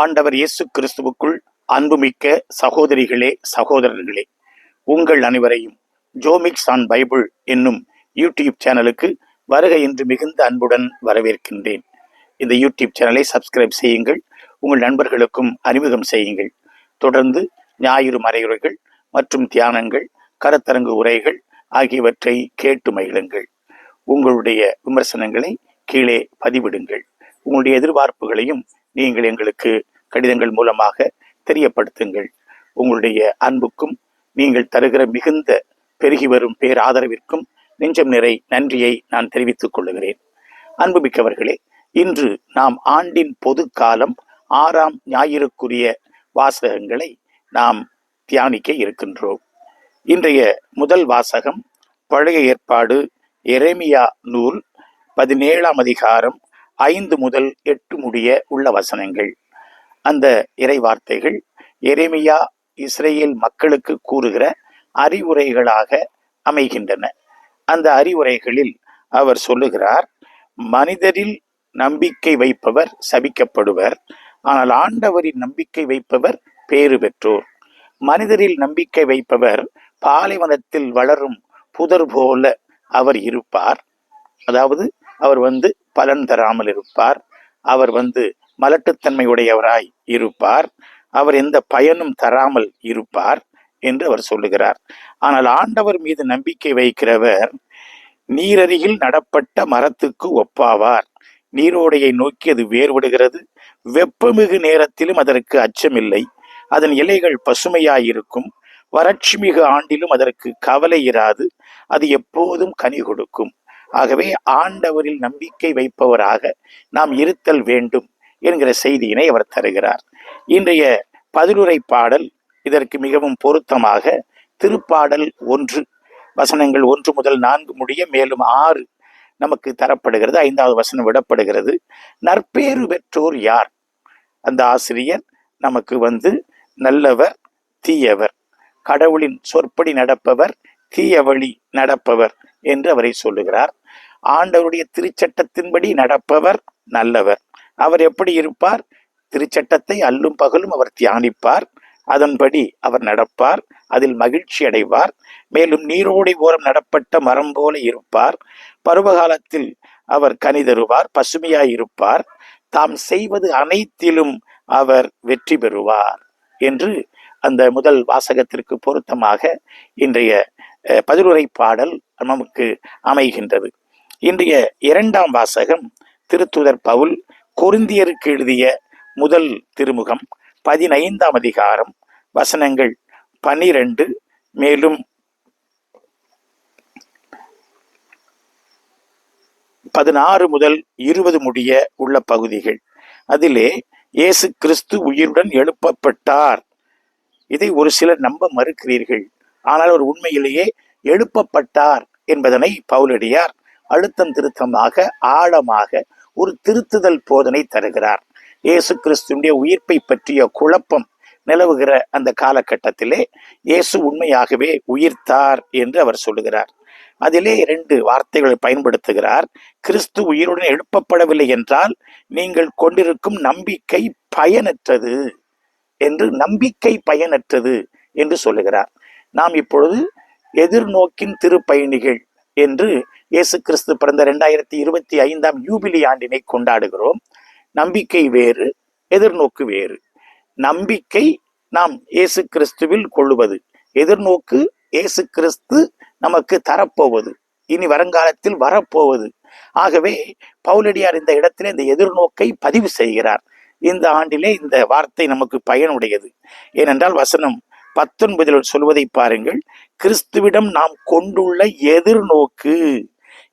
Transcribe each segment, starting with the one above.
ஆண்டவர் இயேசு கிறிஸ்துவுக்குள் அன்புமிக்க சகோதரிகளே சகோதரர்களே உங்கள் அனைவரையும் ஜோமிக்ஸ் ஆன் பைபிள் என்னும் யூடியூப் சேனலுக்கு வருகை என்று மிகுந்த அன்புடன் வரவேற்கின்றேன். இந்த யூடியூப் சேனலை சப்ஸ்கிரைப் செய்யுங்கள் உங்கள் நண்பர்களுக்கும் அறிமுகம் செய்யுங்கள். தொடர்ந்து ஞாயிறு மறையுரைகள் மற்றும் தியானங்கள் கருத்தரங்கு உரைகள் ஆகியவற்றை கேட்டு மகிழுங்கள். உங்களுடைய விமர்சனங்களை கீழே பதிவிடுங்கள். உங்களுடைய எதிர்பார்ப்புகளையும் நீங்கள் எங்களுக்கு கடிதங்கள் மூலமாக தெரியப்படுத்துங்கள். உங்களுடைய அன்புக்கும் நீங்கள் தருகிற மிகுந்த பெருகி வரும் பேராதரவிற்கும் நெஞ்சம் நிறை நன்றியை நான் தெரிவித்துக் கொள்ளுகிறேன். அன்புமிக்கவர்களே இன்று நாம் ஆண்டின் பொது காலம் ஆறாம் ஞாயிறுக்குரிய வாசகங்களை நாம் தியானிக்க இருக்கின்றோம். இன்றைய முதல் வாசகம் பழைய ஏற்பாடு எரேமியா நூல் பதினேழாம் அதிகாரம் ஐந்து முதல் எட்டு முடிய உள்ள வசனங்கள். அந்த இறை வார்த்தைகள் எரேமியா இஸ்ரேல் மக்களுக்கு கூறுகிற அறிவுரைகளாக அமைகின்றன. அந்த அறிவுரைகளில் அவர் சொல்லுகிறார் மனிதரில் நம்பிக்கை வைப்பவர் சபிக்கப்படுவர் ஆனால் ஆண்டவரின் நம்பிக்கை வைப்பவர் பேறு பெற்றோர். மனிதரில் நம்பிக்கை வைப்பவர் பாலைவனத்தில் வளரும் புதர் போல அவர் இருப்பார். அதாவது அவர் வந்து பலன் தராமல் இருப்பார். அவர் வந்து மலட்டுத்தன்மையுடையவராய் இருப்பார். அவர் எந்த பயனும் தராமல் இருப்பார் என்று அவர் சொல்லுகிறார். ஆனால் ஆண்டவர் மீது நம்பிக்கை வைக்கிறவர் நீரருகில் நடப்பட்ட மரத்துக்கு ஒப்பாவார். நீரோடையை நோக்கி அது வேறுபடுகிறது. வெப்பமிகு நேரத்திலும் அதற்கு அச்சமில்லை. அதன் இலைகள் பசுமையாயிருக்கும். வறட்சி மிகு ஆண்டிலும் அதற்கு கவலை இராது. அது எப்போதும் கனி கொடுக்கும். ஆகவே ஆண்டவரில் நம்பிக்கை வைப்பவராக நாம் இருத்தல் வேண்டும் என்கிற செய்தியினை அவர் தருகிறார். இன்றைய பதிலுரை பாடல் இதற்கு மிகவும் பொருத்தமாக திருப்பாடல் ஒன்று வசனங்கள் ஒன்று முதல் நான்கு முடிய மேலும் ஆறு நமக்கு தரப்படுகிறது. ஐந்தாவது வசனம் விடப்படுகிறது. நற்பேறு பெற்றோர் யார்? அந்த ஆசிரியர் நமக்கு வந்து நல்லவர் தீயவர் கடவுளின் சொற்படி நடப்பவர் தீய வழி நடப்பவர் என்று அவரை சொல்லுகிறார். ஆண்டவருடைய திருச்சட்டத்தின்படி நடப்பவர் நல்லவர். அவர் எப்படி இருப்பார்? திருச்சட்டத்தை அல்லும் பகலும் அவர் தியானிப்பார். அதன்படி அவர் நடப்பார். அதில் மகிழ்ச்சி அடைவார். மேலும் நீரோடை ஓரம் நடப்பட்ட மரம் போல இருப்பார். பருவகாலத்தில் அவர் கனி தருவார் பசுமையாய் இருப்பார். தாம் செய்வது அனைத்திலும் அவர் வெற்றி பெறுவார் என்று அந்த முதல் வாசகத்திற்கு பொருத்தமாக இன்றைய பதிலுரை பாடல் நமக்கு அமைகின்றது. இன்றைய இரண்டாம் வாசகம் திருத்துதர் பவுல் கொருந்தியருக்கு எழுதிய முதல் திருமுகம் பதினைந்தாம் அதிகாரம் வசனங்கள் பனிரெண்டு மேலும் பதினாறு முதல் இருபது முடிய உள்ள பகுதிகள். அதிலே இயேசு கிறிஸ்து உயிருடன் எழுப்பப்பட்டார். இதை ஒரு சிலர் நம்ப மறுக்கிறீர்கள். ஆனால் அவர் உண்மையிலேயே எழுப்பப்பட்டார் என்பதனை பவுலடியார் அழுத்தம் திருத்தமாக ஆழமாக ஒரு திருத்துதல் போதனை தருகிறார். இயேசு கிறிஸ்துடைய உயிர்ப்பை பற்றிய குழப்பம் நிலவுகிற அந்த காலகட்டத்திலே இயேசு உண்மையாகவே உயிர்த்தார் என்று அவர் சொல்லுகிறார். அதிலே இரண்டு வார்த்தைகளை பயன்படுத்துகிறார். கிறிஸ்து உயிருடன் எழுப்பப்படவில்லை என்றால் நீங்கள் கொண்டிருக்கும் நம்பிக்கை பயனற்றது என்று நம்பிக்கை பயனற்றது என்று சொல்லுகிறார். நாம் இப்பொழுது எதிர்நோக்கின் திருப்பயணிகள் என்று இயேசு கிறிஸ்து பிறந்த ரெண்டாயிரத்தி இருபத்தி ஐந்தாம் யூபிலி ஆண்டினை கொண்டாடுகிறோம். நம்பிக்கை வேறு எதிர்நோக்கு வேறு. நம்பிக்கை நாம் இயேசு கிறிஸ்துவில் கொள்ளுவது எதிர்நோக்கு இயேசு கிறிஸ்து நமக்கு தரப்போவது இனி வருங்காலத்தில் வரப்போவது. ஆகவே பவுலடியார் இந்த இடத்திலே இந்த எதிர்நோக்கை பதிவு செய்கிறார். இந்த ஆண்டிலே இந்த வார்த்தை நமக்கு பயனுடையது. ஏனென்றால் வசனம் பத்தொன்பதில் சொல்வதை பாருங்கள் கிறிஸ்துவிடம் நாம் கொண்டுள்ள எதிர்நோக்கு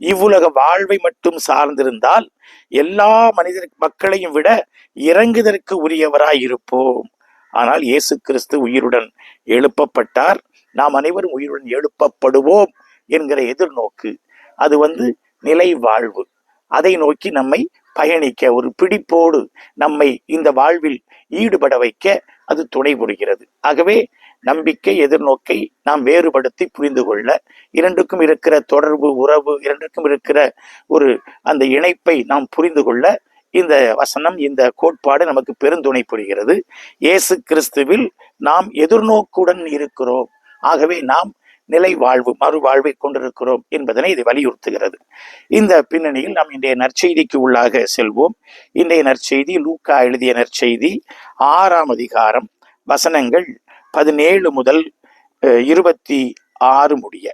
இவ்வுலக வாழ்வை மட்டும் சார்ந்திருந்தால் எல்லா மனிதர் மக்களையும் விட இறங்குதற்கு உரியவராய் இருப்போம் ஆனால் இயேசு கிறிஸ்து உயிருடன் எழுப்பப்பட்டார். நாம் அனைவரும் உயிருடன் எழுப்பப்படுவோம் என்கிற எதிர்நோக்கு. அது வந்து நிலை வாழ்வு. அதை நோக்கி நம்மை பயணிக்க ஒரு பிடிப்போடு நம்மை இந்த வாழ்வில் ஈடுபட வைக்க அது துணை புரிகிறது. ஆகவே நம்பிக்கை எதிர்நோக்கை நாம் வேறுபடுத்தி புரிந்து கொள்ள இரண்டுக்கும் இருக்கிற தொடர்பு உறவு இரண்டுக்கும் இருக்கிற ஒரு அந்த இணைப்பை நாம் புரிந்து கொள்ள இந்த வசனம் இந்த கோட்பாடு நமக்கு பெருந்துணை புரிகிறது. இயேசு கிறிஸ்துவில் நாம் எதிர்நோக்குடன் இருக்கிறோம். ஆகவே நாம் நிலை வாழ்வு மறுவாழ்வை கொண்டிருக்கிறோம் என்பதனை இது வலியுறுத்துகிறது. இந்த பின்னணியில் நாம் இன்றைய நற்செய்திக்கு உள்ளாக செல்வோம். இன்றைய நற்செய்தி லூக்கா எழுதிய நற்செய்தி ஆறாம் அதிகாரம் வசனங்கள் பதினேழு முதல் இருபத்தி ஆறு முடிய.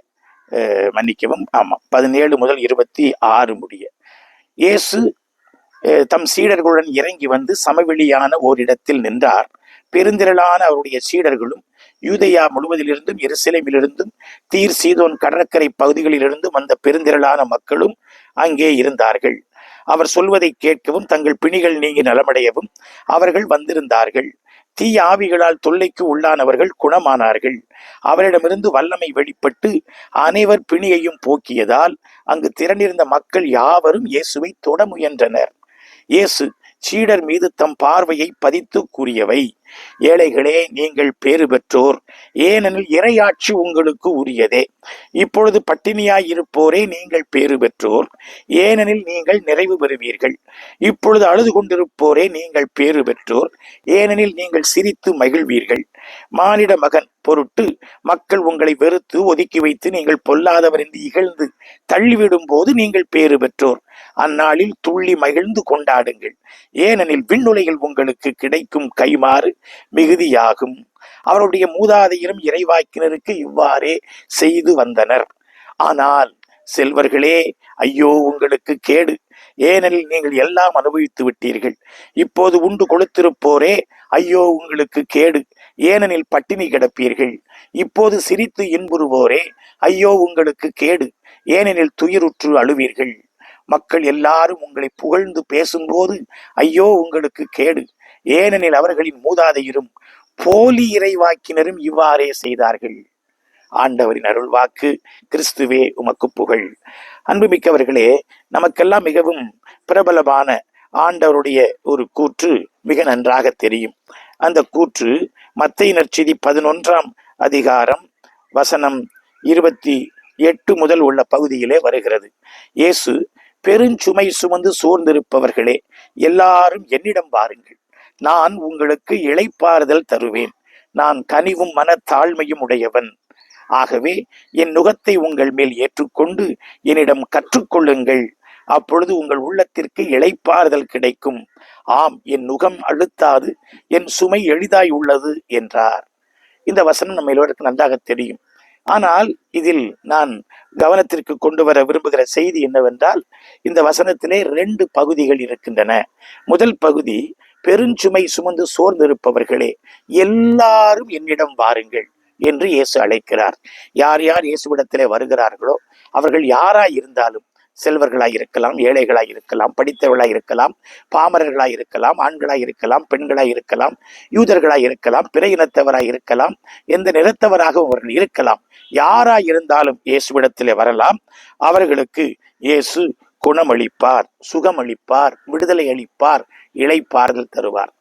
மன்னிக்கவும் ஆமாம் பதினேழு முதல் இருபத்தி ஆறு முடிய. இயேசு தம் சீடர்களுடன் இறங்கி வந்து சமவெளியான ஓரிடத்தில் நின்றார். பெருந்திரளான அவருடைய சீடர்களும் யூதையா முழுவதிலிருந்தும் எருசலேமிலிருந்தும் தீர் சீதோன் கடற்கரை பகுதிகளிலிருந்தும் வந்த பெருந்திரளான மக்களும் அங்கே இருந்தார்கள். அவர் சொல்வதை கேட்கவும் தங்கள் பிணிகள் நீங்கி நலமடையவும் அவர்கள் வந்திருந்தார்கள். தீய ஆவிகளால் தொல்லைக்கு உள்ளானவர்கள் குணமானார்கள். அவரிடமிருந்து வல்லமை வெளிப்பட்டு அனைவர் பிணியையும் போக்கியதால் அங்கு திரண்டிருந்த மக்கள் யாவரும் இயேசுவை தொட முயன்றனர். இயேசு சீடர் மீது தம் பார்வையை பதித்து கூறியவை. ஏழைகளே நீங்கள் பேறு பெற்றோர். ஏனெனில் இறையாட்சி உங்களுக்கு உரியதே. இப்பொழுது பட்டினியாயிருப்போரே நீங்கள் பேறு பெற்றோர். ஏனெனில் நீங்கள் நிறைவு பெறுவீர்கள். இப்பொழுது அழுது கொண்டிருப்போரே நீங்கள் பேறு பெற்றோர். ஏனெனில் நீங்கள் சிரித்து மகிழ்வீர்கள். மானிட மகன் பொருட்டு மக்கள் உங்களை வெறுத்து ஒதுக்கி வைத்து நீங்கள் பொல்லாதவர் என்று இகழ்ந்து தள்ளிவிடும் போது நீங்கள் பேறு பெற்றோர். அந்நாளில் துள்ளி மகிழ்ந்து கொண்டாடுங்கள். ஏனெனில் விண்ணுலையில் உங்களுக்கு கிடைக்கும் கைமாறு மிகுதியாகும். அவருடைய மூதாதையரும் இறைவாக்கினருக்கு இவ்வாறே செய்து வந்தனர். ஆனால் செல்வர்களே ஐயோ உங்களுக்கு கேடு. ஏனெனில் நீங்கள் எல்லாம் அனுபவித்து விட்டீர்கள். இப்போது உண்டு கொளுத்திருப்போரே ஐயோ உங்களுக்கு கேடு. ஏனெனில் பட்டினி கிடப்பீர்கள். இப்போது சிரித்து இன்புறுவோரே ஐயோ உங்களுக்கு கேடு. ஏனெனில் துயருற்று அழுவீர்கள். மக்கள் எல்லாரும் உங்களை புகழ்ந்து பேசும்போது ஐயோ உங்களுக்கு கேடு. ஏனெனில் அவர்களின் மூதாதையரும் போலி இறைவாக்கினரும் இவ்வாறே செய்தார்கள். ஆண்டவரின் அருள்வாக்கு கிறிஸ்துவே உமக்கு புகழ். அன்புமிக்கவர்களே நமக்கெல்லாம் மிகவும் பிரபலமான ஆண்டவருடைய ஒரு கூற்று மிக நன்றாக தெரியும். அந்த கூற்று மத்தை நற்செய்தி பதினொன்றாம் அதிகாரம் வசனம் இருபத்தி எட்டு முதல் உள்ள பகுதியிலே வருகிறது. இயேசு பெருஞ்சுமை சுமந்து சோர்ந்திருப்பவர்களே எல்லாரும் என்னிடம் வாருங்கள். நான் உங்களுக்கு இளைப்பாறுதல் தருவேன். நான் கனிவும் மனத்தாழ்மையும் உடையவன். ஆகவே என் நுகத்தை உங்கள் மேல் ஏற்றுக்கொண்டு என்னிடம் கற்றுக்கொள்ளுங்கள். அப்பொழுது உங்கள் உள்ளத்திற்கு இளைப்பாறுதல் கிடைக்கும். ஆம் என் நுகம் அழுத்தாது என் சுமை எளிதாய் உள்ளது என்றார். இந்த வசனம் நம்ம எல்லோருக்கும் நன்றாக தெரியும். ஆனால் இதில் நான் கவனத்திற்கு கொண்டு வர விரும்புகிற செய்தி என்னவென்றால் இந்த வசனத்திலே ரெண்டு பகுதிகள் இருக்கின்றன. முதல் பகுதி பெருஞ்சுமை சுமந்து சோர்ந்திருப்பவர்களே எல்லாரும் என்னிடம் வாருங்கள் என்று இயேசு அழைக்கிறார். யார் யார் இயேசுவிடத்திலே வருகிறார்களோ அவர்கள் யாராய் இருந்தாலும் செல்வர்களாய் இருக்கலாம் ஏழைகளாய் இருக்கலாம் படித்தவர்களாய் இருக்கலாம் பாமரர்களாய் இருக்கலாம் ஆண்களாய் இருக்கலாம் பெண்களாய் இருக்கலாம் யூதர்களாய் இருக்கலாம் பிற இனத்தவராய் இருக்கலாம் எந்த நிறத்தவராகவும் அவர்கள் இருக்கலாம். யாராய் இருந்தாலும் இயேசுவிடத்திலே வரலாம். அவர்களுக்கு இயேசு குணமளிப்பார் சுகமளிப்பார் விடுதலை அளிப்பார் இழைப்பார்கள் தருவார்.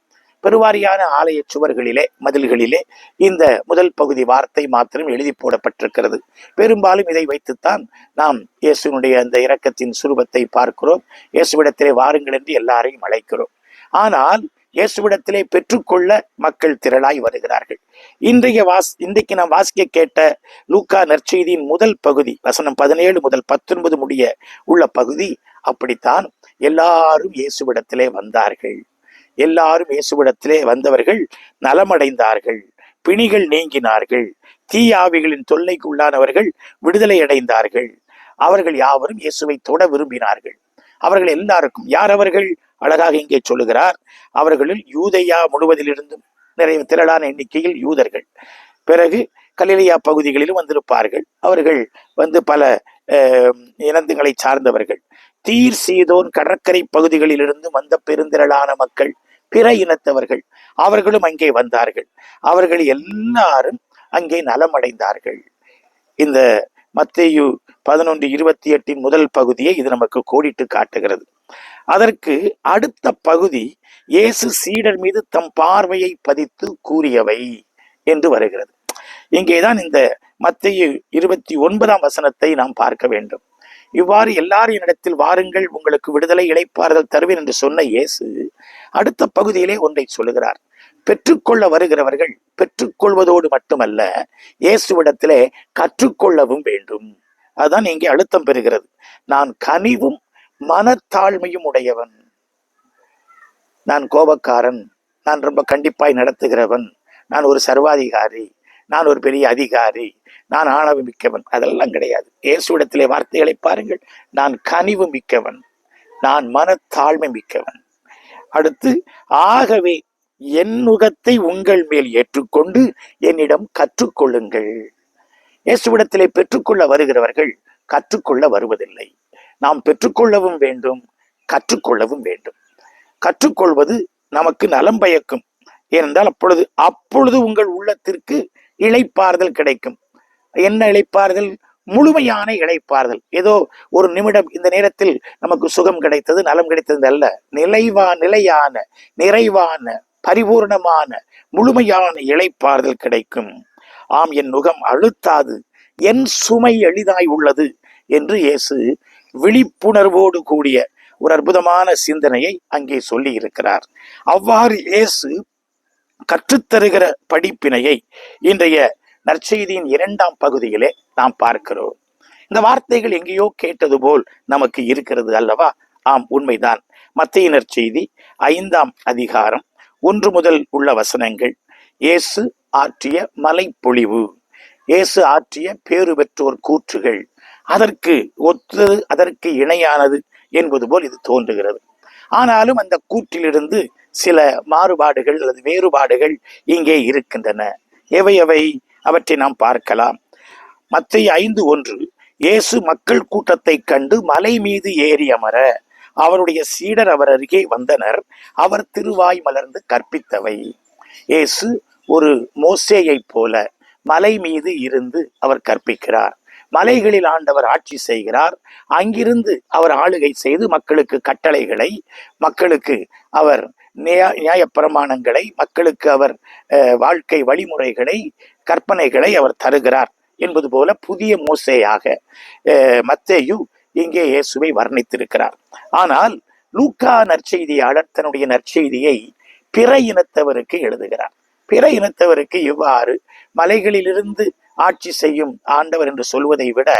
பெருவாரியான ஆலய சுவர்களிலே மதில்களிலே இந்த முதல் பகுதி வார்த்தை மாத்திரம் எழுதி போடப்பட்டிருக்கிறது. பெரும்பாலும் இதை வைத்துத்தான் நாம் இயேசுனுடைய அந்த இரக்கத்தின் சுரூபத்தை பார்க்கிறோம். இயேசுவிடத்திலே வாருங்கள் என்று எல்லாரையும் அழைக்கிறோம். ஆனால் இயேசுவிடத்திலே பெற்றுக்கொள்ள மக்கள் திரளாய் வருகிறார்கள். இன்றைய வாஸ் இன்றைக்கு நாம் வாசிக்க கேட்ட லூக்கா நற்செய்தியின் முதல் பகுதி வசனம் பதினேழு முதல் பத்தொன்பது முடிய உள்ள பகுதி அப்படித்தான் எல்லாரும் இயேசுவிடத்திலே வந்தார்கள். எல்லாரும் இயேசுவிடத்திலே வந்தவர்கள் நலமடைந்தார்கள். பிணிகள் நீங்கினார்கள். தீயாவிகளின் தொல்லைக்கு உள்ளானவர்கள் விடுதலை அடைந்தார்கள். அவர்கள் யாவரும் இயேசுவை தொட விரும்பினார்கள். அவர்கள் எல்லாருக்கும் யார் அவர்கள்? அழகாக இங்கே சொல்லுகிறார். அவர்களில் யூதையா முழுவதிலிருந்தும் நிறைய திரளான எண்ணிக்கையில் யூதர்கள். பிறகு கலிலியா பகுதிகளிலும் வந்திருப்பார்கள். அவர்கள் வந்து பல அஹ், சார்ந்தவர்கள். தீர் சீதோன் கடற்கரை பகுதிகளிலிருந்து வந்த பெருந்திரளான மக்கள் பிற இனத்தவர்கள் அவர்களும் அங்கே வந்தார்கள். அவர்கள் எல்லாரும் அங்கே நலமடைந்தார்கள். இந்த மத்தேயு பதினொன்று இருபத்தி எட்டின் முதல் பகுதியை இது நமக்கு கோடிட்டு காட்டுகிறது. அதற்கு அடுத்த பகுதி இயேசு சீடர் மீது தம் பார்வையை பதித்து கூறியவை என்று வருகிறது. இங்கேதான் இந்த மத்திய இருபத்தி ஒன்பதாம் வசனத்தை நாம் பார்க்க வேண்டும். இவ்வாறு எல்லாரும் என்னிடத்தில் வாருங்கள் உங்களுக்கு விடுதலை இழைப்பார்கள் தருவேன் என்று சொன்ன இயேசு அடுத்த பகுதியிலே ஒன்றை சொல்லுகிறார். பெற்றுக்கொள்ள வருகிறவர்கள் பெற்றுக்கொள்வதோடு மட்டுமல்ல இயேசுவிடத்திலே கற்றுக்கொள்ளவும் வேண்டும். அதுதான் இங்கே அழுத்தம் பெறுகிறது. நான் கனிவும் மனத்தாழ்மையும் உடையவன். நான் கோபக்காரன். நான் ரொம்ப கண்டிப்பாய் நடத்துகிறவன். நான் ஒரு சர்வாதிகாரி. நான் ஒரு பெரிய அதிகாரி நான் ஆணவ மிக்கவன் அதெல்லாம் கிடையாது. இயேசுவிடத்திலே வார்த்தைகளை பாருங்கள். நான் கனிவு மிக்கவன் நான் மனத்தாழ்மை மிக்கவன். அடுத்து ஆகவே என் நுகத்தை உங்கள் மேல் ஏற்றுக்கொண்டு என்னிடம் கற்றுக்கொள்ளுங்கள். இயேசுவிடத்திலே பெற்றுக்கொள்ள வருகிறவர்கள் கற்றுக்கொள்ள வருவதில்லை. நாம் பெற்றுக்கொள்ளவும் வேண்டும் கற்றுக்கொள்ளவும் வேண்டும். கற்றுக்கொள்வது நமக்கு நலம் பயக்கும். ஏனென்றால் அப்பொழுது அப்பொழுது உங்கள் உள்ளத்திற்கு இழைப்பார்தல் கிடைக்கும். என்ன இழைப்பார்தல் முழுமையான இளைப்பாறுதல். ஏதோ ஒரு நிமிடம் இந்த நேரத்தில் நமக்கு சுகம் கிடைத்தது நலம் கிடைத்தது அல்ல. நிலைவா நிலையான நிறைவான பரிபூர்ணமான முழுமையான இளைப்பாறுதல் கிடைக்கும். ஆம் என் நுகம் அழுத்தாது என் சுமை எளிதாய் உள்ளது என்று இயேசு விழிப்புணர்வோடு கூடிய ஒரு அற்புதமான சிந்தனையை அங்கே சொல்லி இருக்கிறார் அவ்வாறு இயேசு கற்றுத்தருகிற படிப்பினையை இன்றைய நற்செய்தியின் இரண்டாம் பகுதியிலே நாம் பார்க்கிறோம். இந்த வார்த்தைகள் எங்கேயோ கேட்டது போல் நமக்கு இருக்கிறது அல்லவா? ஆம் உண்மைதான். மத்திய நற்செய்தி ஐந்தாம் அதிகாரம் ஒன்று முதல் உள்ள வசனங்கள். இயேசு ஆற்றிய மலைப்பொழிவு. இயேசு ஆற்றிய பேறு பெற்றோர் கூற்றுகள். அதற்கு ஒத்தது அதற்கு இணையானது என்பது போல் இது தோன்றுகிறது. ஆனாலும் அந்த கூற்றிலிருந்து சில மாறுபாடுகள் அல்லது வேறுபாடுகள் இங்கே இருக்கின்றன. எவை எவை? அவற்றை நாம் பார்க்கலாம். மத்திய ஐந்து ஒன்று. இயேசு மக்கள் கூட்டத்தை கண்டு மலை மீது ஏறி அமர அவருடைய சீடர் அவர் அருகே வந்தனர். அவர் திருவாய் மலர்ந்து கற்பித்தவை. இயேசு ஒரு மோசேயைப் போல மலை மீது இருந்து அவர் கற்பிக்கிறார். மலைகளில் ஆண்டவர் ஆட்சி செய்கிறார். அங்கிருந்து அவர் ஆளுகை செய்து மக்களுக்கு கட்டளைகளை மக்களுக்கு அவர் நியா- நியாயப்பிரமாணங்களை மக்களுக்கு அவர் வாழ்க்கை வழிமுறைகளை கற்பனைகளை அவர் தருகிறார் என்பது போல புதிய மோசையாக மத்தேயு இங்கே இயேசுவை வர்ணித்திருக்கிறார். ஆனால் லூக்கா நற்செய்தியாளர் தன்னுடைய நற்செய்தியை பிற இனத்தவருக்கு எழுதுகிறார். பிற இனத்தவருக்கு இவ்வாறு மலைகளிலிருந்து ஆட்சி செய்யும் ஆண்டவர் என்று சொல்வதை விட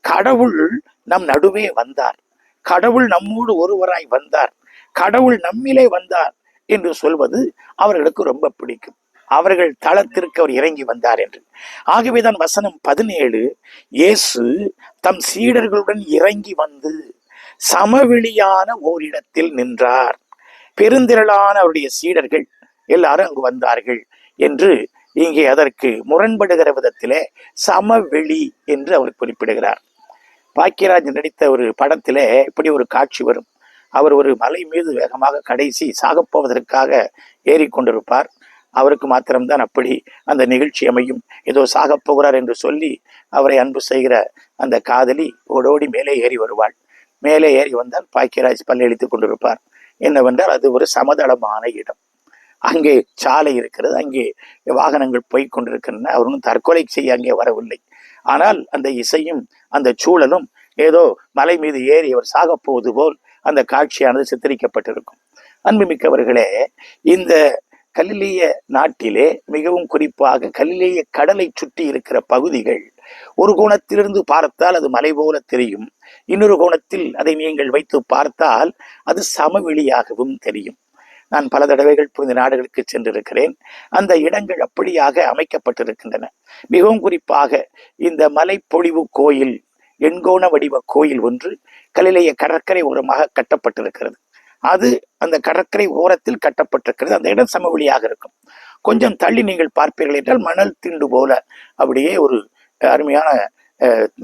கடவுள் நம் நடுவே வந்தார். கடவுள் நம்மோடு ஒருவராய் வந்தார். கடவுள் நம்மிலே வந்தார் என்று சொல்வது அவர்களுக்கு ரொம்ப பிடிக்கும். அவர்கள் தளத்திற்கு அவர் இறங்கி வந்தார் என்று. ஆகவேதான் வசனம் பதினேழு இயேசு தம் சீடர்களுடன் இறங்கி வந்து சமவெளியான ஓரிடத்தில் நின்றார். பெருந்திரளான அவருடைய சீடர்கள் எல்லாரும் அங்கு வந்தார்கள் என்று இங்கே அதற்கு முரண்படுகிற விதத்திலே சமவெளி என்று அவர் குறிப்பிடுகிறார். பாக்கியராஜ் நடித்த ஒரு படத்திலே இப்படி ஒரு காட்சி வரும். அவர் ஒரு மலை மீது வேகமாக கடைசி சாகப்போவதற்காக ஏறிக்கொண்டிருப்பார் அவருக்கு மாத்திரம்தான் அப்படி அந்த நிகழ்ச்சி அமையும். ஏதோ சாகப் போகிறார் என்று சொல்லி அவரை அன்பு செய்கிற அந்த காதலி ஓடோடி மேலே ஏறி வருவாள். மேலே ஏறி வந்தால் பாக்கியராஜ் பல்லெளித்துக் கொண்டிருப்பார். என்னவென்றால் அது ஒரு சமதளமான இடம். அங்கே சாலை இருக்கிறது. அங்கே வாகனங்கள் போய் கொண்டிருக்கின்றன. அவர் ஒன்றும் தற்கொலை செய்ய அங்கே வரவில்லை. ஆனால் அந்த இசையும் அந்த சூழலும் ஏதோ மலை மீது ஏறி அவர் சாகப் போவது போல் அந்த காட்சியானது சித்தரிக்கப்பட்டிருக்கும். அன்புமிக்கவர்களே இந்த கலிலேய நாட்டிலே மிகவும் குறிப்பாக கலிலேய கடலை சுற்றி இருக்கிற பகுதிகள் ஒரு கோணத்திலிருந்து பார்த்தால் அது மலை போல தெரியும். இன்னொரு கோணத்தில் அதை நீங்கள் வைத்து பார்த்தால் அது சமவெளியாகவும் தெரியும். நான் பல தடவைகள் புரிந்த நாடுகளுக்கு சென்றிருக்கிறேன். அந்த இடங்கள் அப்படியாக அமைக்கப்பட்டிருக்கின்றன. மிகவும் குறிப்பாக இந்த மலைப்பொழிவு கோயில் எண்கோண வடிவ கோயில் ஒன்று கலிலேய கடற்கரை ஓரமாக கட்டப்பட்டிருக்கிறது. அது அந்த கடற்கரை ஓரத்தில் கட்டப்பட்டிருக்கிறது. அந்த இடம் சமவெளியாக இருக்கும். கொஞ்சம் தள்ளி நீங்கள் பார்ப்பீர்கள் என்றால் மணல் திண்டு போல அப்படியே ஒரு அருமையான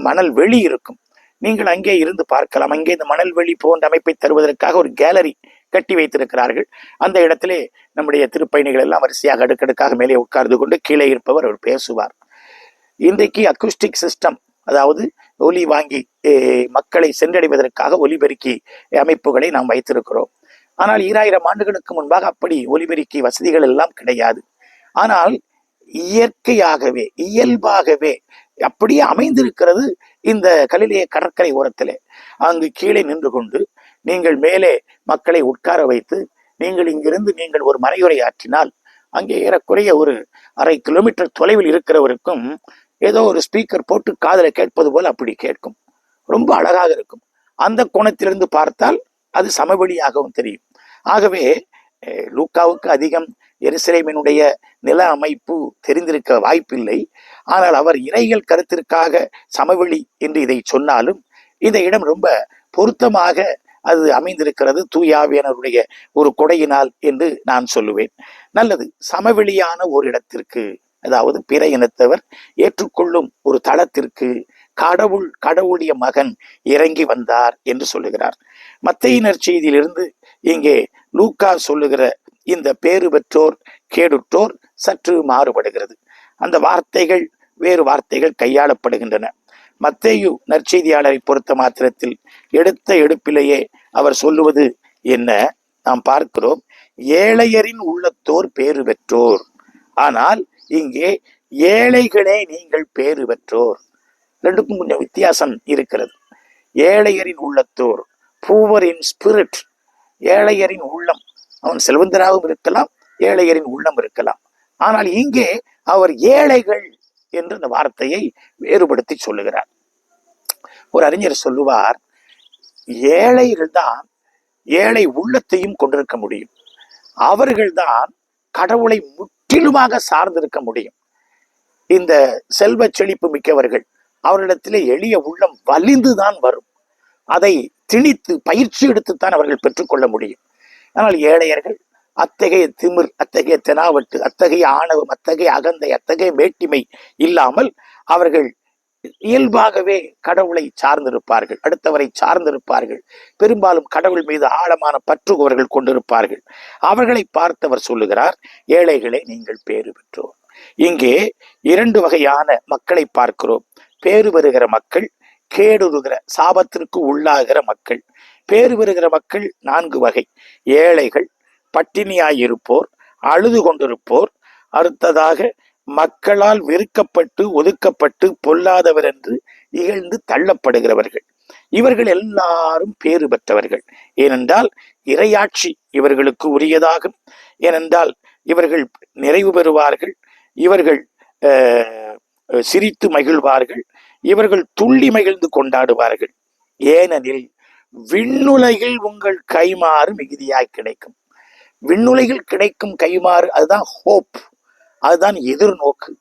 மணல் வெளி இருக்கும். நீங்கள் அங்கே இருந்து பார்க்கலாம். அங்கே இந்த மணல் வெளி போன்ற அமைப்பை தருவதற்காக ஒரு கேலரி கட்டி வைத்திருக்கிறார்கள். அந்த இடத்திலே நம்முடைய திருப்பயணிகள் எல்லாம் வரிசையாக அடுக்கடுக்காக மேலே உட்கார்ந்து கொண்டு கீழே இருப்பவர் அவர் பேசுவார். இன்றைக்கு அக்குஸ்டிக் சிஸ்டம் அதாவது ஒலி வாங்கி மக்களை சென்றடைவதற்காக ஒலிபெருக்கி அமைப்புகளை நாம் வைத்திருக்கிறோம். ஆனால் ஈராயிரம் ஆண்டுகளுக்கு முன்பாக அப்படி ஒலிபெருக்கி வசதிகள் எல்லாம் கிடையாது. ஆனால் இயற்கையாகவே இயல்பாகவே அப்படியே அமைந்திருக்கிறது இந்த கலிலேய கடற்கரை ஓரத்திலே. அங்கு கீழே நின்று கொண்டு நீங்கள் மேலே மக்களை உட்கார வைத்து நீங்கள் இங்கிருந்து நீங்கள் ஒரு மறையுரை ஆற்றினால் அங்கே ஏறக்குறைய ஒரு அரை கிலோமீட்டர் தொலைவில் இருக்கிறவருக்கும் ஏதோ ஒரு ஸ்பீக்கர் போட்டு காதில் கேட்பது போல் அப்படி கேட்கும். ரொம்ப அழகாக இருக்கும். அந்த கோணத்திலிருந்து பார்த்தால் அது சமவெளியாகவும் தெரியும். ஆகவே லூக்காவுக்கு அதிகம் எருசலேமினுடைய நில அமைப்பு தெரிந்திருக்க வாய்ப்பில்லை. ஆனால் அவர் இறைகள் கருத்திற்காக சமவெளி என்று இதை சொன்னாலும் இந்த இடம் ரொம்ப பொருத்தமாக அது அமைந்திருக்கிறது தூயாவியனருடைய ஒரு கொடையினால் என்று நான் சொல்லுவேன். நல்லது சமவெளியான ஒரு இடத்திற்கு அதாவது பிற இனத்தவர் ஏற்றுக்கொள்ளும் ஒரு தளத்திற்கு கடவுள் கடவுளுடைய மகன் இறங்கி வந்தார் என்று சொல்லுகிறார். மத்தையினர் செய்தியிலிருந்து இங்கே லூக்கா சொல்லுகிற இந்த பேறு பெற்றோர் கேடுற்றோர் சற்று மாறுபடுகிறது. அந்த வார்த்தைகள் வேறு வார்த்தைகள் கையாளப்படுகின்றன. மத்தேயு நற்செய்தியாளரை பொறுத்த மாத்திரத்தில் எடுத்த எடுப்பிலேயே அவர் சொல்லுவது என்ன? நாம் பார்க்கிறோம் ஏழையரின் உள்ளத்தோர் பேறு பெற்றோர். ஆனால் இங்கே ஏழைகளே நீங்கள் பேறு பெற்றோர் ரெண்டுக்கும் கொஞ்சம் வித்தியாசம் இருக்கிறது. ஏழையரின் உள்ளத்தோர் பூவரின் ஸ்பிரிட் ஏழையரின் உள்ளம் அவன் செல்வந்தராகவும் இருக்கலாம் ஏழையரின் உள்ளம் இருக்கலாம். ஆனால் இங்கே அவர் ஏழைகள் என்று அந்த வார்த்தையை வேறுபடுத்தி சொல்லுகிறார். ஒரு அறிஞர் சொல்லுவார் ஏழைகள் தான் ஏழை உள்ளத்தையும் கொண்டிருக்க முடியும். அவர்கள்தான் கடவுளை முற்றிலுமாக சார்ந்திருக்க முடியும். இந்த செல்வ செழிப்பு மிக்கவர்கள் அவர்களிடத்திலே எளிய உள்ளம் வலிந்துதான் வரும். அதை திணித்து பயிற்சி எடுத்துத்தான் அவர்கள் பெற்றுக்கொள்ள முடியும். ஆனால் ஏழையர்கள் அத்தகைய திமிர் அத்தகைய தெனாவட்டு அத்தகைய ஆணவம் அத்தகைய அகந்தை அத்தகைய வேட்டிமை இல்லாமல் அவர்கள் இயல்பாகவே கடவுளை சார்ந்திருப்பார்கள் அடுத்தவரை சார்ந்திருப்பார்கள். பெரும்பாலும் கடவுள் மீது ஆழமான பற்றுகவர்கள் கொண்டிருப்பார்கள். அவர்களை பார்த்தவர் சொல்லுகிறார் ஏழைகளை நீங்கள் பேறு பெற்றோர். இங்கே இரண்டு வகையான மக்களை பார்க்கிறோம். பேறு பெறுகிற மக்கள் கேடுருகிற சாபத்திற்கு உள்ளாகிற மக்கள். பேறு பெறுகிற மக்கள் நான்கு வகை. ஏழைகள் பட்டினியாயிருப்போர் அழுது கொண்டிருப்போர் அடுத்ததாக மக்களால் வெறுக்கப்பட்டு ஒதுக்கப்பட்டு பொல்லாதவர் என்று இகழ்ந்து தள்ளப்படுகிறவர்கள். இவர்கள் எல்லாரும் பேறு பெற்றவர்கள். ஏனென்றால் இறையாட்சி இவர்களுக்கு உரியதாகும். ஏனென்றால் இவர்கள் நிறைவு பெறுவார்கள். இவர்கள் சிரித்து மகிழ்வார்கள். இவர்கள் துள்ளி மகிழ்ந்து கொண்டாடுவார்கள். ஏனெனில் விண்ணுலகில் உங்கள் கைமாறு மிகுதியாய் கிடைக்கும். விண்ணுலகில் கிடைக்கும் கைமாறு அதுதான் ஹோப். அதுதான் எதிர்நோக்கு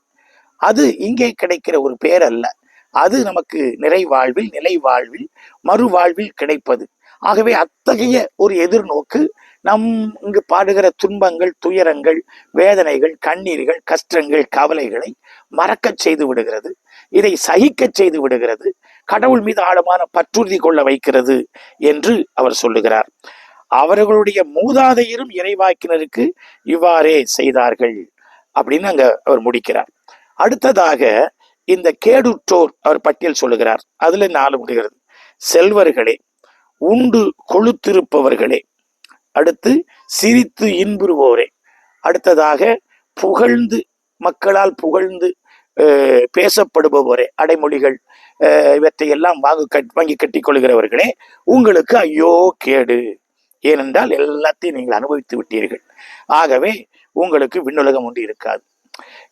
அது இங்கே கிடைக்கிற ஒரு பேர் அல்ல அது நமக்கு நிறைவாழ்வில் நிலை வாழ்வில் மறுவாழ்வில் கிடைப்பது. ஆகவே அத்தகைய ஒரு எதிர்நோக்கு நம் இங்கு பாடுகிற துன்பங்கள் துயரங்கள் வேதனைகள் கண்ணீர்கள் கஷ்டங்கள் கவலைகளை மறக்கச் செய்து விடுகிறது. இதை சகிக்கச் செய்து விடுகிறது. கடவுள் மீது ஆழமான பற்றுறுதி கொள்ள வைக்கிறது என்று அவர் சொல்லுகிறார். அவர்களுடைய மூதாதையரும் இறைவாக்கினருக்கு இவ்வாறே செய்தார்கள். அப்படின்னு அங்க அவர் முடிக்கிறார். அடுத்ததாக இந்த கேடுற்றோர் அவர் பட்டியல் சொல்லுகிறார். அதுல நாலு முடிகிறது. செல்வர்களே உண்டு கொழுத்திருப்பவர்களே அடுத்து சிரித்து இன்புறுவோரே. அடுத்ததாக புகழ்ந்து மக்களால் புகழ்ந்து பேசப்படுபவரே அடைமொழிகள் இவற்றையெல்லாம் இவற்றை எல்லாம் வாங்கி கட் வாங்கி கட்டிக் கொள்கிறவர்களே உங்களுக்கு ஐயோ கேடு. ஏனென்றால் எல்லாத்தையும் நீங்கள் அனுபவித்து விட்டீர்கள். ஆகவே உங்களுக்கு விண்ணுலகம் ஒன்று இருக்காது.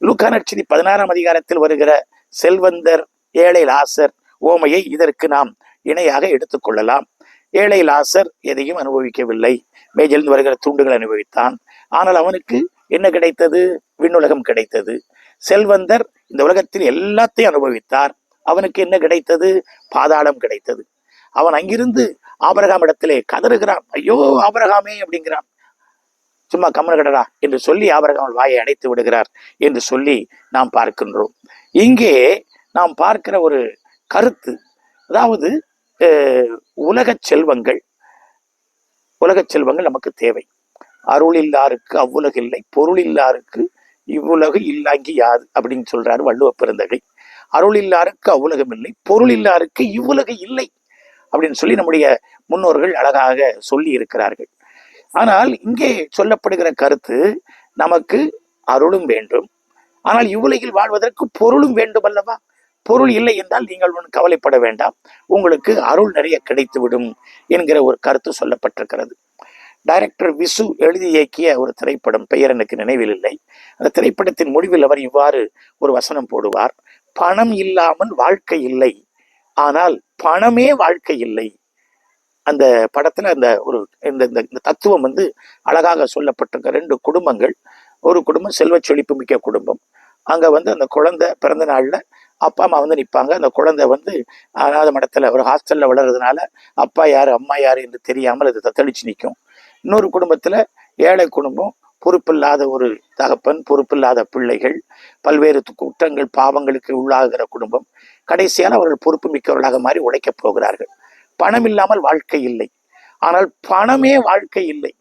லூக்கா நட்சதி பதினாறாம் அதிகாரத்தில் வருகிற செல்வந்தர் ஏழை லாசர் ஓமையை இதற்கு நாம் இணையாக எடுத்துக்கொள்ளலாம் ஏழை லாசர் எதையும் அனுபவிக்கவில்லை. மேஜிலிருந்து வருகிற தூண்டுகள் அனுபவித்தான். ஆனால் அவனுக்கு என்ன கிடைத்தது? விண்ணுலகம் கிடைத்தது. செல்வந்தர் இந்த உலகத்தில் எல்லாத்தையும் அனுபவித்தார். அவனுக்கு என்ன கிடைத்தது? பாதாளம் கிடைத்தது. அவன் அங்கிருந்து ஆபரகாம் இடத்திலே கதறுகிறான். ஐயோ ஆபரகாமே! அப்படிங்கிறான். சும்மா கம்மன கடடா என்று சொல்லி ஆபரகாமல் வாயை அடைத்து விடுகிறார் என்று சொல்லி நாம் பார்க்கின்றோம். இங்கே நாம் பார்க்கிற ஒரு கருத்து அதாவது உலக உலகச் செல்வங்கள் உலகச் செல்வங்கள் நமக்கு தேவை. அருள் இல்லாருக்கு அவ்வுலகு இல்லை பொருள் இல்லாருக்கு இவ்வுலகு இல்லாங்கி யாது அப்படின்னு சொல்றாரு வள்ளுவ பெருந்தகை. அருள் இல்லாருக்கு அவ்வுலகம் இல்லை பொருள் இல்லாருக்கு இவ்வுலகு இல்லை அப்படின்னு சொல்லி நம்முடைய முன்னோர்கள் அழகாக சொல்லி இருக்கிறார்கள். ஆனால் இங்கே சொல்லப்படுகிற கருத்து நமக்கு அருளும் வேண்டும். ஆனால் இவ்வுலகில் வாழ்வதற்கு பொருளும் வேண்டும் அல்லவா? பொருள் இல்லை என்றால் நீங்கள் ஒன்று கவலைப்பட வேண்டாம். உங்களுக்கு அருள் நிறைய கிடைத்துவிடும் என்கிற ஒரு கருத்து சொல்லப்பட்டிருக்கிறது. டைரக்டர் விசு எழுதி இயக்கிய ஒரு திரைப்படம் பெயர் எனக்கு நினைவில் இல்லை. அந்த திரைப்படத்தின் முடிவில் அவர் இவ்வாறு ஒரு வசனம் போடுவார். பணம் இல்லாமல் வாழ்க்கை இல்லை. ஆனால் பணமே வாழ்க்கை இல்லை. அந்த படத்துல அந்த ஒரு இந்த இந்த இந்த தத்துவம் வந்து அழகாக சொல்லப்பட்டிருக்க ரெண்டு குடும்பங்கள். ஒரு குடும்பம் செல்வ செழிப்பு மிக்க குடும்பம். அங்க வந்து அந்த குழந்தை பிறந்த நாள்ல அப்பா அம்மா வந்து நிற்பாங்க அந்த குழந்தை வந்து அநாத மடத்துல ஒரு ஹாஸ்டல்ல வளர்றதுனால அப்பா யாரு அம்மா யாரு என்று தெரியாமல் அது தத்தளிச்சு நிற்கும். இன்னொரு குடும்பத்துல ஏழை குடும்பம் பொறுப்பில்லாத ஒரு தகப்பன் பொறுப்பில்லாத பிள்ளைகள் பல்வேறு குற்றங்கள் பாவங்களுக்கு உள்ளாகிற குடும்பம். கடைசியால் அவர்கள் பொறுப்பு மிக்கவர்களாக மாறி உழைக்கப் போகிறார்கள். பணம் இல்லாமல் வாழ்க்கை இல்லை. ஆனால் பணமே வாழ்க்கை இல்லை.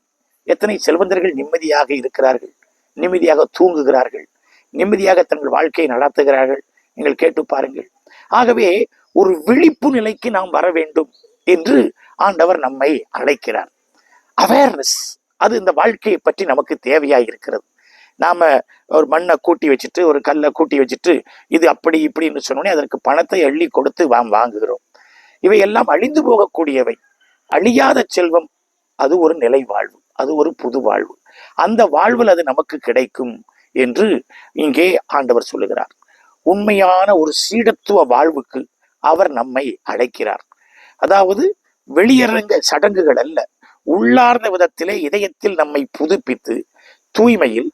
எத்தனை செல்வந்தர்கள் நிம்மதியாக இருக்கிறார்கள். நிம்மதியாக தூங்குகிறார்கள். நிம்மதியாக தங்கள் வாழ்க்கையை நடத்துகிறார்கள். நீங்கள் கேட்டு பாருங்கள். ஆகவே ஒரு விழிப்பு நிலைக்கு நாம் வர வேண்டும் என்று ஆண்டவர் நம்மை அழைக்கிறார். அவேர்னஸ் அது இந்த வாழ்க்கையை பற்றி நமக்கு தேவையாக இருக்கிறது. நாம ஒரு மண்ணை கூட்டி வச்சுட்டு ஒரு கல்லை கூட்டி வச்சுட்டு இது அப்படி இப்படின்னு சொன்னோடனே அதற்கு பணத்தை அள்ளி கொடுத்து வாம் வாங்குகிறோம். இவை எல்லாம் அழிந்து போகக்கூடியவை. அழியாத செல்வம் அது ஒரு நிலை வாழ்வு அது ஒரு புது வாழ்வு அந்த வாழ்வில் அது நமக்கு கிடைக்கும் என்று இங்கே ஆண்டவர் சொல்லுகிறார். உண்மையான ஒரு சீடத்துவ வாழ்வுக்கு அவர் நம்மை அழைக்கிறார். அதாவது வெளியரங்க சடங்குகள் அல்ல உள்ளார்ந்த விதத்திலே இதயத்தில் நம்மை புதுப்பித்து தூய்மையில்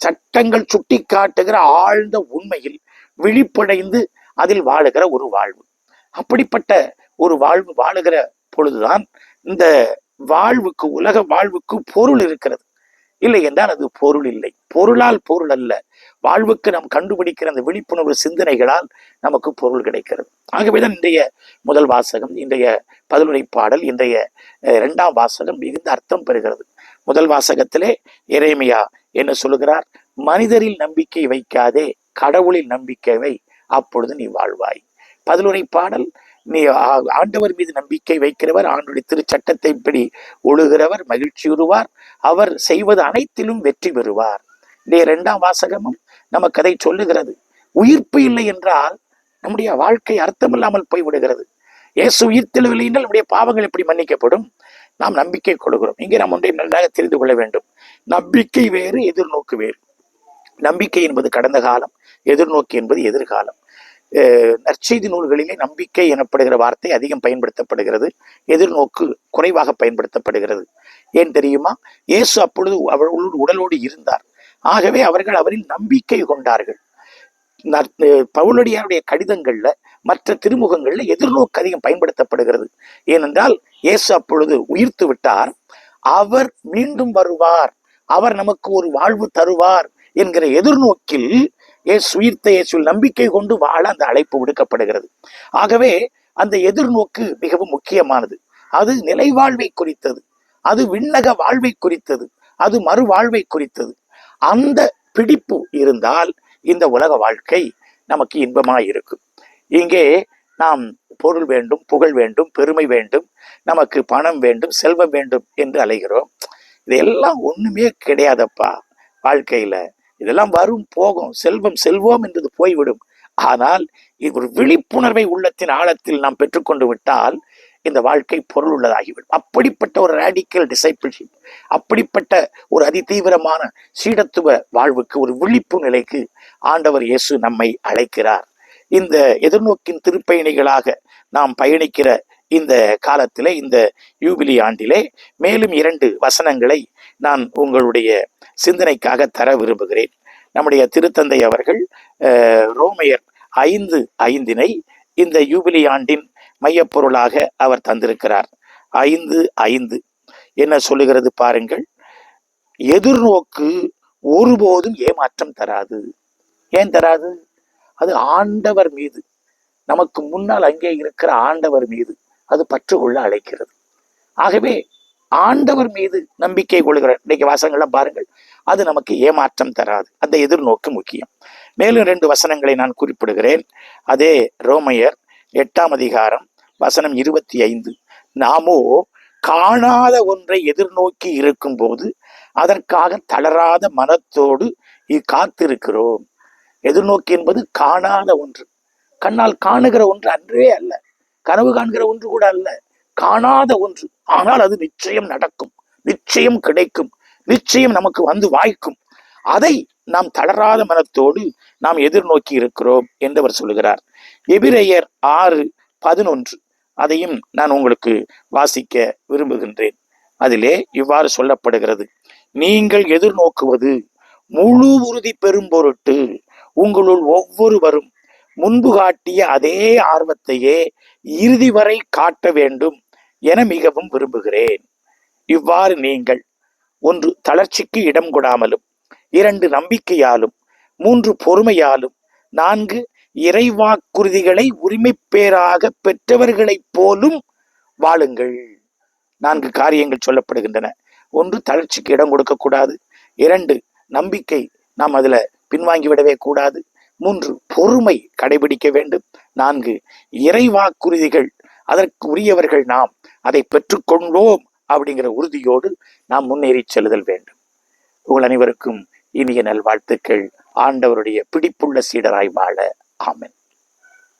சட்டங்கள் சுட்டி காட்டுகிற ஆழ்ந்த உண்மையில் விழிப்படைந்து அதில் வாழுகிற ஒரு வாழ்வு. அப்படிப்பட்ட ஒரு வாழ்வு வாழுகிற பொழுதுதான் இந்த வாழ்வுக்கு உலக வாழ்வுக்கு பொருள் இருக்கிறது. இல்லை என்றால் அது பொருள் இல்லை. பொருளால் பொருள் அல்ல. வாழ்வுக்கு நாம் கண்டுபிடிக்கிற அந்த விழிப்புணர்வு சிந்தனைகளால் நமக்கு பொருள் கிடைக்கிறது. ஆகவேதான் இன்றைய முதல் வாசகம் இன்றைய பதிலுரை பாடல் இன்றைய அஹ், இரண்டாம் வாசகம் மிகுந்த அர்த்தம் பெறுகிறது. முதல் வாசகத்திலே இறைமையா என்ன சொல்லுகிறார்? மனிதரில் நம்பிக்கை வைக்காதே கடவுளில் நம்பிக்கை வை அப்பொழுது நீ வாழ்வாய். பதிலுரை பாடல் நீ ஆண்டவர் மீது நம்பிக்கை வைக்கிறவர் ஆண்டுடைய திருச்சட்டத்தை இப்படி ஒழுகிறவர் மகிழ்ச்சியுறுவார் அவர் செய்வது அனைத்திலும் வெற்றி பெறுவார். இன்றைய இரண்டாம் வாசகமும் நமக்கு அதை சொல்லுகிறது. உயிர்ப்பு இல்லை என்றால் நம்முடைய வாழ்க்கை அர்த்தமில்லாமல் போய்விடுகிறது. இயேசு உயிர்த்தெழுவில்லைனால் நம்முடைய பாவங்கள் எப்படி மன்னிக்கப்படும்? நாம் நம்பிக்கை கொடுக்கிறோம் இங்கே நாம் ஒன்றை நன்றாக தெரிந்து கொள்ள வேண்டும். நம்பிக்கை வேறு எதிர்நோக்கு வேறு. நம்பிக்கை என்பது கடந்த காலம் எதிர்நோக்கு என்பது எதிர்காலம். நற்செய்தி நூல்களிலே நம்பிக்கை எனப்படுகிற வார்த்தை அதிகம் பயன்படுத்தப்படுகிறது. எதிர்நோக்கு குறைவாக பயன்படுத்தப்படுகிறது. ஏன் தெரியுமா? இயேசு அப்பொழுது அவர்களோடு உடலோடு இருந்தார். ஆகவே அவர்கள் அவரில் நம்பிக்கை கொண்டார்கள். நற்- பவுலடியாருடைய கடிதங்கள்ல மற்ற திருமுகங்கள்ல எதிர்நோக்கு அதிகம் பயன்படுத்தப்படுகிறது. ஏனென்றால் இயேசு அப்பொழுது உயிர்த்து விட்டார். அவர் மீண்டும் வருவார். அவர் நமக்கு ஒரு வாழ்வு தருவார் என்கிற எதிர்நோக்கில் இயேசு உயிர்த்த இயேசுவில் நம்பிக்கை கொண்டு வாழ அந்த அழைப்பு விடுக்கப்படுகிறது. ஆகவே அந்த எதிர்நோக்கு மிகவும் முக்கியமானது. அது நிலை வாழ்வை குறித்தது. அது விண்ணக வாழ்வை குறித்தது. அது மறுவாழ்வை குறித்தது. அந்த பிடிப்பு இருந்தால் இந்த உலக வாழ்க்கை நமக்கு இன்பமாக இருக்கும். இங்கே நாம் பொருள் வேண்டும் புகழ் வேண்டும் பெருமை வேண்டும் நமக்கு பணம் வேண்டும் செல்வம் வேண்டும் என்று அலைகிறோம். இதெல்லாம் ஒண்ணுமே கிடையாதப்பா வாழ்க்கையில. இதெல்லாம் வரும் போகும். செல்வம் செல்வோம் என்றது போய்விடும். ஆனால் இது ஒரு விழிப்புணர்வை உள்ளத்தின் ஆழத்தில் நாம் பெற்றுக்கொண்டு விட்டால் இந்த வாழ்க்கை பொருள் உள்ளதாகிவிடும். அப்படிப்பட்ட ஒரு ரேடிக்கல் டிசைபிள்ஷிப் அப்படிப்பட்ட ஒரு அதிதீவிரமான சீடத்துவ வாழ்வுக்கு ஒரு விழிப்பு நிலைக்கு ஆண்டவர் இயேசு நம்மை அழைக்கிறார். இந்த எதிர்நோக்கின் திருப்பயணிகளாக நாம் பயணிக்கிற இந்த காலத்திலே இந்த யூபிலி ஆண்டிலே மேலும் இரண்டு வசனங்களை நான் உங்களுடைய சிந்தனைக்காக தர விரும்புகிறேன். நம்முடைய திருத்தந்தை அவர்கள் ரோமையர் ஐந்து ஐந்தினை இந்த யூபிலி ஆண்டின் மையப்பொருளாக அவர் தந்திருக்கிறார். ஐந்து ஐந்து. என்ன சொல்லுகிறது பாருங்கள். எதிர்நோக்கு ஒருபோதும் ஏமாற்றம் தராது. ஏன் தராது? அது ஆண்டவர் மீது. நமக்கு முன்னால் அங்கே இருக்கிற ஆண்டவர் மீது. அது பற்று கொள்ள அழைக்கிறது. ஆகவே ஆண்டவர் மீது நம்பிக்கை கொள்கிற இன்னைக்கு வாசங்கள்லாம் பாருங்கள் அது நமக்கு ஏமாற்றம் தராது. அந்த எதிர்நோக்கு முக்கியம். மேலும் ரெண்டு வசனங்களை நான் குறிப்பிடுகிறேன். அதே ரோமையர் எட்டாம் அதிகாரம் வசனம் இருபத்தி ஐந்து நாமோ காணாத ஒன்றை எதிர்நோக்கி இருக்கும்போது அதற்காக தளராத மனத்தோடு காத்திருக்கிறோம் எதிர்நோக்கி என்பது காணாத ஒன்று. கண்ணால் காணுகிற ஒன்று அன்றே அல்ல. கனவு காண்கிற ஒன்று கூட அல்ல காணாத ஒன்று. ஆனால் அது நிச்சயம் நடக்கும் நிச்சயம் கிடைக்கும் நிச்சயம் நமக்கு வந்து வாய்க்கும். அதை நாம் தளராத மனத்தோடு நாம் எதிர்நோக்கி இருக்கிறோம் என்றவர் சொல்லுகிறார். எபிரேயர் ஆறு பதினொன்று. அதையும் நான் உங்களுக்கு வாசிக்க விரும்புகின்றேன். அதிலே இவ்வாறு சொல்லப்படுகிறது. நீங்கள் எதிர்நோக்குவது முழு உறுதி பெறும் பொருட்டு உங்களுள் ஒவ்வொருவரும் முன்பு காட்டிய அதே ஆர்வத்தையே இறுதி வரை காட்ட வேண்டும் என மிகவும் விரும்புகிறேன். இவ்வாறு நீங்கள் ஒன்று தளர்ச்சிக்கு இடம் கொடாமலும் இரண்டு நம்பிக்கையாலும் மூன்று பொறுமையாலும் நான்கு இறைவாக்குறுதிகளை உரிமை பேராக பெற்றவர்களைப் போலும் வாழுங்கள். நான்கு காரியங்கள் சொல்லப்படுகின்றன. ஒன்று தளர்ச்சிக்கு இடம் கொடுக்கக்கூடாது இரண்டு நம்பிக்கை நாம் அதில் பின்வாங்கி விடவே கூடாது மூன்று பொறுமை கடைபிடிக்க வேண்டும். நான்கு இறைவாக்குறுதிகள் அதற்கு உரியவர்கள் நாம் அதை பெற்றுக்கொண்டோம் அப்படிங்கிற உறுதியோடு நாம் முன்னேறி செல்லுதல் வேண்டும். உங்கள் அனைவருக்கும் இனிய நல்வாழ்த்துக்கள். ஆண்டவருடைய பிடிப்புள்ள சீடராய் வாழ. ஆமென்.